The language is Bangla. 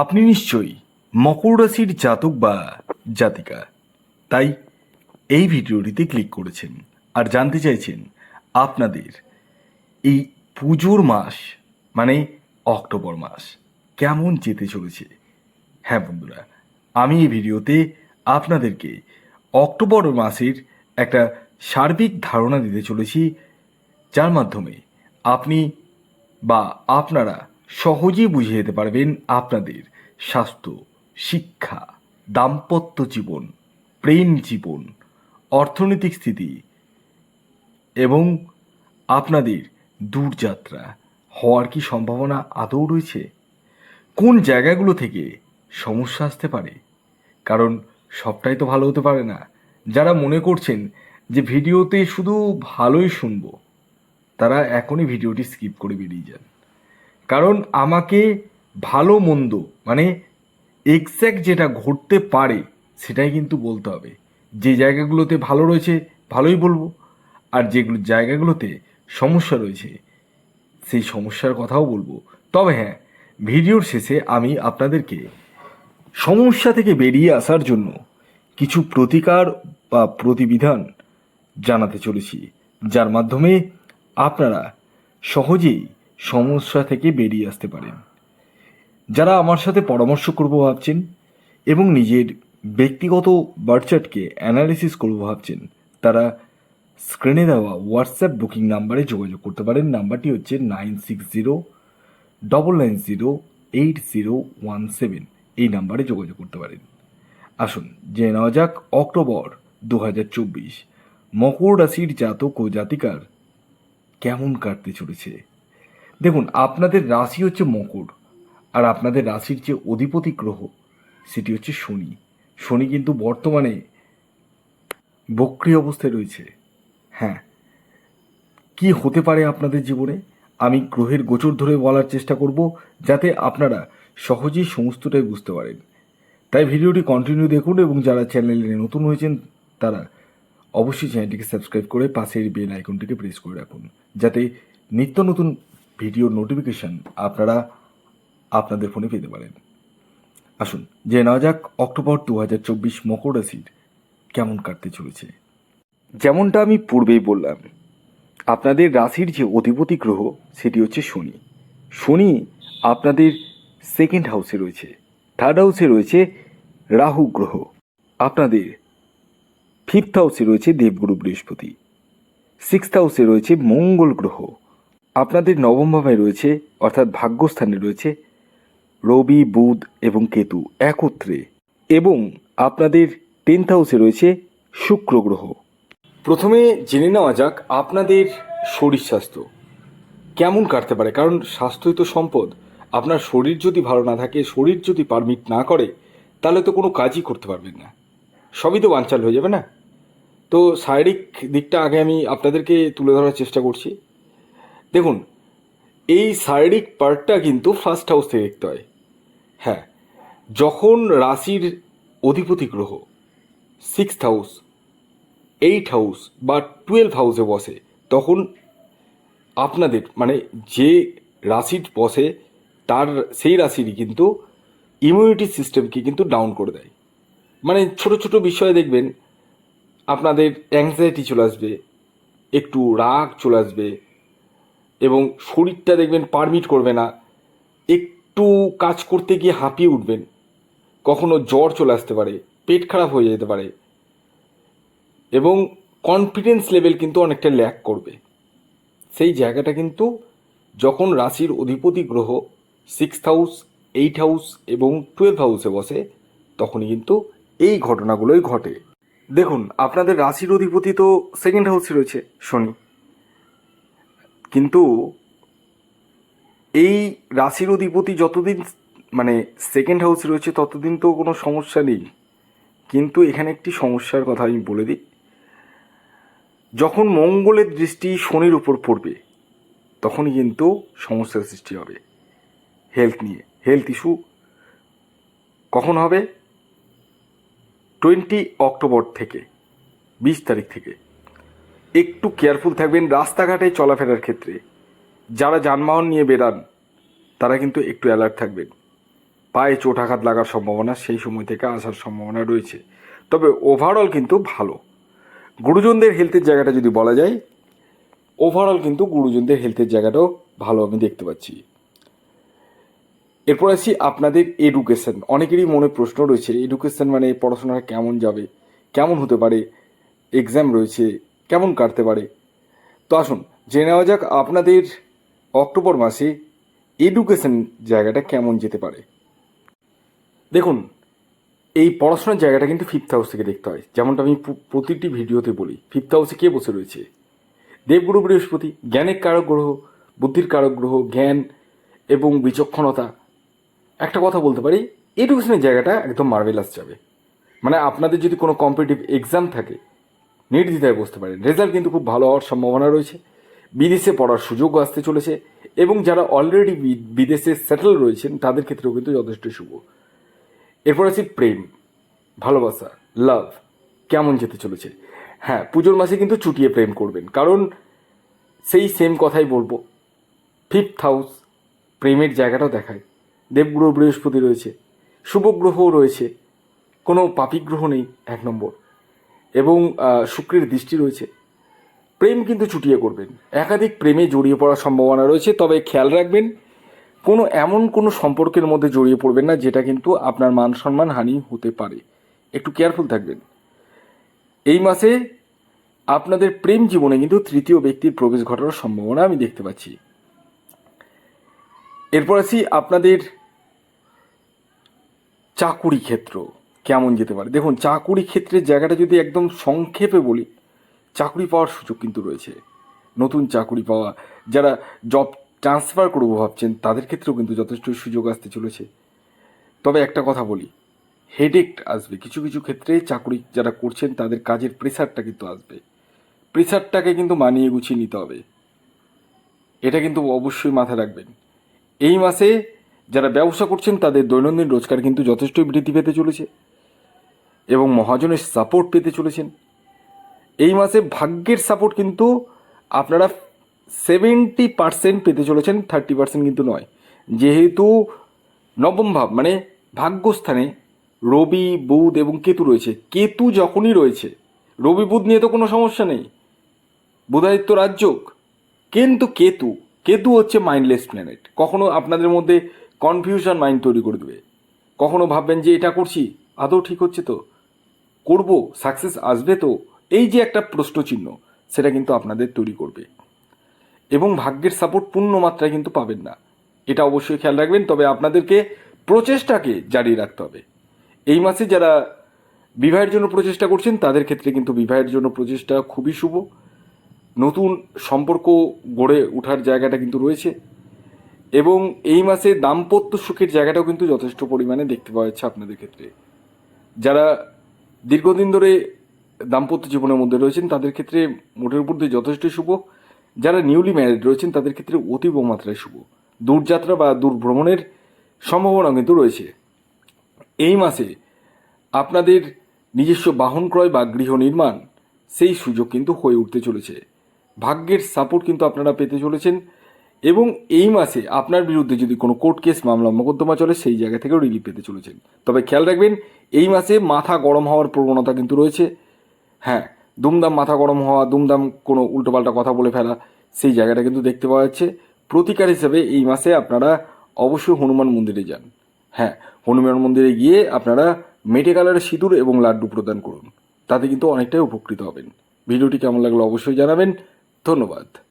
আপনি নিশ্চয়ই মকর রাশির জাতক বা জাতিকা। তাই এই ভিডিওটিতে ক্লিক করেছেন আর জানতে চাইছেন আপনাদের এই পুজোর মাস মানে অক্টোবর মাস, কেমন যেতে চলেছে? হ্যাঁ বন্ধুরা, আমি এই ভিডিওতে আপনাদেরকে অক্টোবর মাসের একটা সার্বিক ধারণা দিতে চলেছি, যার মাধ্যমে আপনি বা আপনারা সহজেই বুঝে যেতে পারবেন আপনাদের স্বাস্থ্য, শিক্ষা, দাম্পত্য জীবন, প্রেম জীবন, অর্থনৈতিক স্থিতি এবং আপনাদের দূরযাত্রা হওয়ার কি সম্ভাবনা আদৌ রয়েছে? কোন জায়গাগুলো থেকে সমস্যা আসতে পারে? কারণ সবটাই তো ভালো হতে পারে না। যারা মনে করছেন যে ভিডিওতে শুধু ভালোই শুনব, তারা এখনই ভিডিওটি স্কিপ করে বেরিয়ে যান। কারণ আমাকে ভালো মন্দ মানে এক্স্যাক্ট যেটা ঘটতে পারে সেটাই কিন্তু বলতে হবে। যে জায়গাগুলোতে ভালো রয়েছে, ভালোই বলব। আর যেগুলো জায়গাগুলোতে সমস্যা রয়েছে, সেই সমস্যার কথাও বলব। তবে হ্যাঁ ভিডিওর শেষে আমি আপনাদেরকে সমস্যা থেকে বেরিয়ে আসার জন্য কিছু প্রতিকার বা প্রতিবিধান জানাতে চলেছি। যার মাধ্যমে আপনারা সহজেই সমস্যা থেকে বেরিয়ে আসতে পারেন। যারা আমার সাথে পরামর্শ করব ভাবছেন এবং নিজের ব্যক্তিগত বার্চার্টকে অ্যানালিসিস করব ভাবছেন, তারা স্ক্রিনে দেওয়া হোয়াটসঅ্যাপ বুকিং নাম্বারে যোগাযোগ করতে পারেন। নাম্বারটি হচ্ছে nine six zero double nine zero eight zero one seven এই নাম্বারে যোগাযোগ করতে পারেন। আসুন, জেনে নেওয়া যাক অক্টোবর দু হাজার চব্বিশ। মকর রাশির জাতক ও জাতিকার কেমন কাটতে চলেছে? দেখুন, আপনাদের রাশি হচ্ছে মকর, আর আপনাদের রাশির যে অধিপতি গ্রহ, সেটি হচ্ছে শনি। শনি কিন্তু বর্তমানে বক্রি অবস্থায় রয়েছে। হ্যাঁ কি হতে পারে আপনাদের জীবনে? আমি গ্রহের গোচর ধরে বলার চেষ্টা করব, যাতে আপনারা সহজেই সমস্তটাই বুঝতে পারেন। তাই ভিডিওটি কন্টিনিউ দেখুন এবং যারা চ্যানেলে নতুন হয়েছেন, তারা অবশ্যই চ্যানেলটিকে সাবস্ক্রাইব করে পাশের বেল আইকনটিকে প্রেস করে রাখুন, যাতে নিত্য নতুন ভিডিওর নোটিফিকেশন আপনারা আপনাদের ফোনে পেতে পারেন। আসুন যে নেওয়া যাক অক্টোবর দু হাজার চব্বিশ মকর রাশির কেমন কাটতে চলেছে। যেমনটা আমি পূর্বেই বললাম, আপনাদের রাশির যে অধিপতি গ্রহ, সেটি হচ্ছে শনি। শনি আপনাদের সেকেন্ড হাউসে রয়েছে থার্ড হাউসে রয়েছে রাহু গ্রহ। আপনাদের ফিফথ হাউসে রয়েছে দেবগুরু বৃহস্পতি। সিক্সথ হাউসে রয়েছে মঙ্গল গ্রহ। আপনাদের নবম ভাবে রয়েছে, অর্থাৎ ভাগ্যস্থানে রয়েছে, রবি, বুধ এবং কেতু একত্রে। এবং আপনাদের টেন্থ হাউসে রয়েছে শুক্র গ্রহ। প্রথমে জেনে নেওয়া যাক আপনাদের শরীর স্বাস্থ্য। কেমন কাটতে পারে? কারণ স্বাস্থ্যই তো সম্পদ। আপনার শরীর যদি ভালো না থাকে, শরীর যদি পারমিট না করে, তাহলে তো কোনো কাজই করতে পারবেন না। সবই তো বানচাল হয়ে যাবে না? তো শারীরিক দিকটা আগে আমি আপনাদেরকে তুলে ধরার চেষ্টা করছি। দেখুন, এই শারীরিক পার্টটা কিন্তু ফার্স্ট হাউস থেকে দেখতে হয়। হ্যাঁ যখন রাশির অধিপতি গ্রহ সিক্স হাউস এইট হাউস বা টুয়েলভ হাউসে বসে, তখন আপনাদের মানে যে রাশির বসে, তার সেই রাশিরই কিন্তু ইমিউনিটি সিস্টেমকে কিন্তু ডাউন করে দেয়। মানে ছোট ছোট বিষয়ে দেখবেন, আপনাদের অ্যাংজাইটি চলে আসবে, একটু রাগ চলে আসবে এবং শরীরটা দেখবেন পারমিট করবে না। একটু কাজ করতে গিয়ে হাঁপিয়ে উঠবেন। কখনো জ্বর চলে আসতে পারে, পেট খারাপ হয়ে যেতে পারে এবং কনফিডেন্স লেভেল কিন্তু অনেকটা ল্যাক করবে। সেই জায়গাটা কিন্তু যখন রাশির অধিপতি গ্রহ সিক্স হাউস এইট হাউস এবং টুয়েলভ হাউসে বসে, তখনই কিন্তু এই ঘটনাগুলোই ঘটে। দেখুন, আপনাদের রাশির অধিপতি তো সেকেন্ড হাউসে রয়েছে, শনি। কিন্তু এই রাশির অধিপতি যতদিন মানে সেকেন্ড হাউসে রয়েছে ততদিন তো কোনো সমস্যা নেই। কিন্তু এখানে একটি সমস্যার কথা আমি বলে দিই। যখন মঙ্গলের দৃষ্টি শনির উপর পড়বে, তখনই কিন্তু সমস্যার সৃষ্টি হবে। হেলথ নিয়ে হেলথ ইস্যু কখন হবে? টোয়েন্টি অক্টোবর থেকে, বিশ তারিখ থেকে। একটু কেয়ারফুল থাকবেন রাস্তাঘাটে চলাফেরার ক্ষেত্রে। যারা যানবাহন নিয়ে বেরান তারা কিন্তু একটু অ্যালার্ট থাকবেন। পায়ে চোট আঘাত লাগার সম্ভাবনা সেই সময় থেকে আসার সম্ভাবনা রয়েছে। তবে ওভারঅল কিন্তু ভালো। গুরুজনদের হেলথের জায়গাটা যদি বলা যায় ওভারঅল কিন্তু গুরুজনদের হেলথের জায়গাটাও ভালো আমি দেখতে পাচ্ছি। এরপর আসি আপনাদের এডুকেশন অনেকেরই মনে প্রশ্ন রয়েছে এডুকেশন মানে পড়াশোনা কেমন যাবে? কেমন হতে পারে? এক্সাম রয়েছে কেমন কাটতে পারে? তো আসুন, জেনে নেওয়া যাক আপনাদের অক্টোবর মাসে এডুকেশন জায়গাটা কেমন যেতে পারে। দেখুন, এই পড়াশোনার জায়গাটা কিন্তু ফিফথ হাউস থেকে দেখতে হয়। যেমনটা আমি প্রতিটি ভিডিওতে বলি। ফিফথ হাউসে কে বসে রয়েছে? দেবগুরু বৃহস্পতি, জ্ঞানের কারক গ্রহ, বুদ্ধির কারক গ্রহ, জ্ঞান এবং বিচক্ষণতা। একটা কথা বলতে পারি এডুকেশনের জায়গাটা একদম মার্ভেলাস যাবে। মানে আপনাদের যদি কোনো কম্পিটিটিভ এক্সাম থাকে নির্দ্বিধায় বসতে পারেন। রেজাল্ট কিন্তু খুব ভালো হওয়ার সম্ভাবনা রয়েছে। বিদেশে পড়ার সুযোগও আসতে চলেছে এবং যারা অলরেডি বিদেশে সেটেল রয়েছেন, তাদের ক্ষেত্রেও কিন্তু যথেষ্ট শুভ। এরপর আছে প্রেম, ভালোবাসা লাভ কেমন যেতে চলেছে? হ্যাঁ পুজোর মাসে কিন্তু চুটিয়ে প্রেম করবেন। কারণ সেই সেম কথাই বলব। ফিফথ হাউস প্রেমের জায়গাটাও দেখায়। দেবগ্রহ বৃহস্পতি রয়েছে, শুভ গ্রহও রয়েছে। কোনো পাপী গ্রহ নেই, এক নম্বর। এবং শুক্রের দৃষ্টি রয়েছে। প্রেম কিন্তু ছুটিয়ে করবেন। একাধিক প্রেমে জড়িয়ে পড়ার সম্ভাবনা রয়েছে, তবে খেয়াল রাখবেন, কোনো এমন কোনো সম্পর্কের মধ্যে জড়িয়ে পড়বেন না, যেটা কিন্তু আপনার মান সম্মান হানি হতে পারে। একটু কেয়ারফুল থাকবেন। এই মাসে আপনাদের প্রেম জীবনে কিন্তু তৃতীয় ব্যক্তির প্রবেশ ঘটার সম্ভাবনা আমি দেখতে পাচ্ছি। এরপর আসি আপনাদের চাকুরি ক্ষেত্র। কেমন যেতে পারে। দেখুন, চাকুরি ক্ষেত্রের জায়গাটা যদি একদম সংক্ষেপে বলি, চাকরি পাওয়ার সুযোগ কিন্তু রয়েছে। নতুন চাকরি পাওয়া, যারা জব ট্রান্সফার করব ভাবছেন, তাদের ক্ষেত্রেও কিন্তু যথেষ্ট সুযোগ আসতে চলেছে। তবে একটা কথা বলি হেডেক আসবে। কিছু কিছু ক্ষেত্রে চাকরি যারা করছেন, তাদের কাজের প্রেশারটা কিন্তু আসবে। প্রেশারটাকে কিন্তু মানিয়ে গুছিয়ে নিতে হবে। এটা কিন্তু অবশ্যই মাথায় রাখবেন। এই মাসে যারা ব্যবসা করছেন, তাদের দৈনন্দিন রোজগার কিন্তু যথেষ্টই বৃদ্ধি পেতে চলেছে। এবং মহাজনের সাপোর্ট পেতে চলেছেন। এই মাসে ভাগ্যের সাপোর্ট কিন্তু আপনারা সেভেন্টি পার্সেন্ট পেতে চলেছেন থার্টি পার্সেন্ট কিন্তু নয়। যেহেতু নবম ভাব মানে ভাগ্যস্থানে রবি, বুধ এবং কেতু রয়েছে। কেতু যখনই রয়েছে, রবি, বুধ নিয়ে তো কোনো সমস্যা নেই। বুধাদিত্য রাজযোগ, কিন্তু কেতু কেতু হচ্ছে মাইন্ডলেস প্ল্যানেট কখনো আপনাদের মধ্যে কনফিউশন মাইন্ড তৈরি করে দেবে। কখনো ভাববেন যে এটা করছি, আদৌ ঠিক হচ্ছে তো? করব সাকসেস আসবে তো, এই যে একটা প্রশ্নচিহ্ন, সেটা কিন্তু আপনাদের তৈরি করবে। এবং ভাগ্যের সাপোর্ট পূর্ণ মাত্রায় কিন্তু পাবেন না। এটা অবশ্যই খেয়াল রাখবেন, তবে আপনাদেরকে প্রচেষ্টাকে জারি রাখতে হবে। এই মাসে যারা বিবাহের জন্য প্রচেষ্টা করছেন, তাদের ক্ষেত্রে কিন্তু বিবাহের জন্য প্রচেষ্টা খুবই শুভ। নতুন সম্পর্ক গড়ে ওঠার জায়গাটা কিন্তু রয়েছে। এবং এই মাসে দাম্পত্য সুখের জায়গাটাও কিন্তু যথেষ্ট পরিমাণে দেখতে পাওয়া যাচ্ছে আপনাদের ক্ষেত্রে। যারা দীর্ঘদিন ধরে দাম্পত্য জীবনের মধ্যে রয়েছেন, তাদের ক্ষেত্রে মোটের উপর দিয়ে যথেষ্ট শুভ। যারা নিউলি ম্যারিড রয়েছেন, তাদের ক্ষেত্রে অতীব মাত্রায় শুভ। দূরযাত্রা বা দূর ভ্রমণের সম্ভাবনা কিন্তু রয়েছে। এই মাসে আপনাদের নিজস্ব বাহন ক্রয় বা গৃহ নির্মাণ, সেই সুযোগ কিন্তু হয়ে উঠতে চলেছে। ভাগ্যের সাপোর্ট কিন্তু আপনারা পেতে চলেছেন। এবং এই মাসে আপনার বিরুদ্ধে যদি কোনো কোর্ট কেস মামলা মোকদ্দমা চলে, সেই জায়গা থেকেও রিলিফ পেতে চলেছেন। তবে খেয়াল রাখবেন, এই মাসে মাথা গরম হওয়ার প্রবণতা কিন্তু রয়েছে। হ্যাঁ দুমদাম মাথা গরম হওয়া, দুমদাম কোনো উল্টোপাল্টা কথা বলে ফেলা, সেই জায়গাটা কিন্তু দেখতে পাওয়া যাচ্ছে। প্রতিকার হিসেবে এই মাসে আপনারা অবশ্যই হনুমান মন্দিরে যান। হ্যাঁ হনুমান মন্দিরে গিয়ে আপনারা মেটে কালারের সিঁদুর এবং লাড্ডু প্রদান করুন। তাতে কিন্তু অনেকটাই উপকৃত হবেন। ভিডিওটি কেমন লাগল অবশ্যই জানাবেন। ধন্যবাদ।